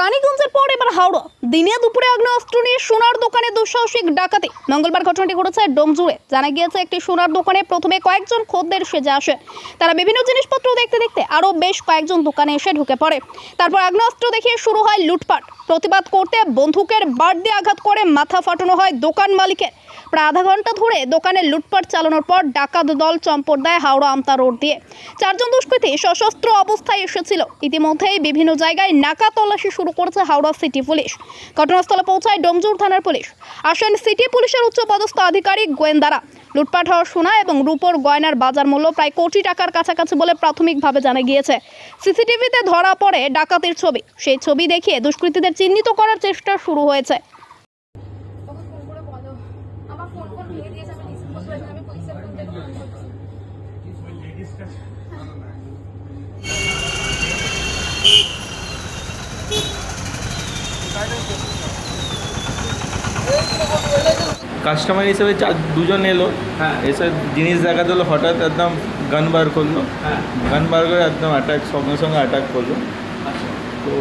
রানীগঞ্জের পর এবার হাওড়া। দিনে দুপুরে আগ্নেয়াস্ত্র নিয়ে সোনার দোকানে দুঃসাহসিক ডাকাতি। মঙ্গলবার ঘটনাটি ঘটেছে ডোমজুড়ে। জানা গিয়েছে, একটি সোনার দোকানে প্রথমে কয়েকজন খদ্দের সেজে আসে। তারা বিভিন্ন জিনিসপত্র দেখতে দেখতে আরও বেশ কয়েকজন দোকানে এসে ঢুকে পড়ে। তারপর আগ্নেয়াস্ত্র দেখিয়ে শুরু হয় লুটপাট। প্রতিবাদ করতে বন্দুকের বাড় দিয়ে আঘাত করে মাথা ফাটানো হয় দোকান মালিকের। প্রায় আধা ঘণ্টা ধরে দোকানে লুটপাট চালানোর পর ডাকাত দল চম্পট দেয় হাওড়া আমতা রোড দিয়ে। চারজন দুষ্কৃতী সশস্ত্র অবস্থায় এসেছিল। ইতিমধ্যেই বিভিন্ন জায়গায় নাকা তল্লাশি শুরু করেছে হাওড়া সিটি পুলিশ। ঘটনাস্থলে পৌঁছায় ডোমজুর থানার পুলিশ। আসেন সিটি পুলিশের উচ্চপদস্থ আধিকারিক গোয়েন্দারা। লুটপাট হওয়া সোনা এবং রূপোর গয়নার বাজার মূল্য প্রায় কোটি টাকার কাছাকাছি বলে প্রাথমিকভাবে জানা গিয়েছে। সিসিটিভিতে ধরা পড়ে ডাকাতির ছবি। সেই ছবি দেখিয়ে দুষ্কৃতীদের চিহ্নিত করার চেষ্টা শুরু হয়েছে তখন ফোন করে বলো আমার ফোন ফোন ভেঙে দিয়েছে আমি রিসিভ করতে পারছি না, আমি পুলিশের ফোন থেকে ফোন করছি কাস্টমার হিসেবে চার দুজন এলো। এসে জিনিস দেখাতে হলো হঠাৎ একদম গান বার করল। গান বার করে একদম অ্যাটাক সঙ্গে সঙ্গে অ্যাটাক করল। তো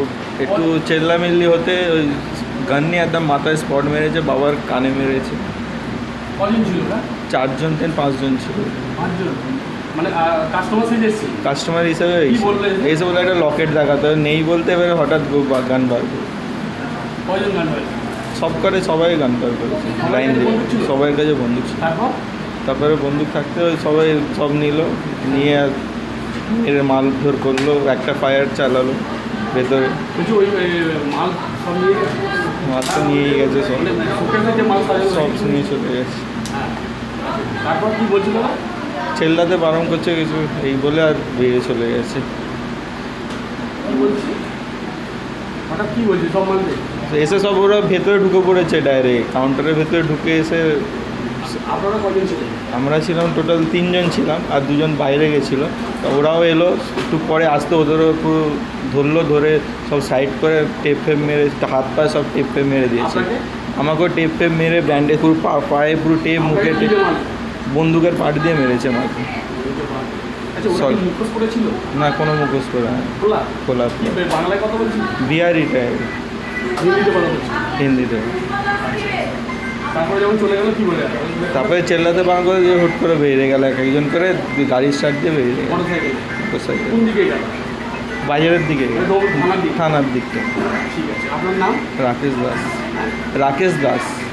একটু চেল্লামিল্লি হতে ওই গান নিয়ে একদম মাথায় স্পট মেরেছে বাবার কানে মেরেছে। চারজন থেকে পাঁচজন ছিল। মানে কাস্টমার কাস্টমার হিসেবে এসে বলে একটা লকেট দেখাতে নেই বলতে এবারে হঠাৎ গান বার সব করে সবাই গান বার করেছে। লাইন দিয়ে? সবার কাছে বন্দুক ছিল। তারপরে? বন্দুক থাকতে সবাই সব নিল নিয়ে আর মেরে মাল ধর করল একটা ফায়ার চালালো ভেতরে। মাল সব নিয়ে তো নিয়েই গেছে সব। মানে সব নিয়ে চলে গেছে। হ্যাঁ। তারপর কি বলছিল? ওরা? ছেল্লাতে বারণ করছে কিছু এই বলে আর বেরিয়ে চলে গেছে। এসে সব ওরা ভেতরে ঢুকে পড়েছে ডাইরেক্ট কাউন্টারের ভেতরে ঢুকে এসে আমরা ছিলাম টোটাল তিনজন ছিলাম আর দুজন বাইরে গেছিল। তা ওরাও এলো একটু পরে আসতে ওদেরও পুরো ধরলো ধরে সব সাইড করে টেপ ফেপ মেরে হাত পায়ে সব টেপ ফেপ মেরে দিয়েছে। আমাকেও টেপ ফেপ মেরে ব্যান্ডে পুরো পায়ে পুরো টেপ মুখে টেপ? বন্দুকের পাট দিয়ে মেরেছে আমাকে। আচ্ছা না কোনো মুখোশ করে খোলা? বিহারি টাইপ হিন্দিতে তারপরে চেল্লাতে বাং করে দিয়ে হুট করে বেরিয়ে গেল এক একজন করে গাড়ির স্টার্ট দিয়ে বেরিয়ে গেল। দিকে বাজারের দিকে। মানে থানার দিকটা। রাকেশ দাস। রাকেশ দাস।